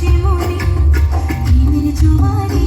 ঝিমুনি দিনের জোয়ারে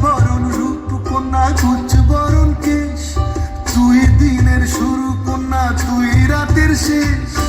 বরণ রূপ কন্যা কুচ বরণ কেশ। তুই দিনের শুরু কন্যা তুই রাতের শেষ।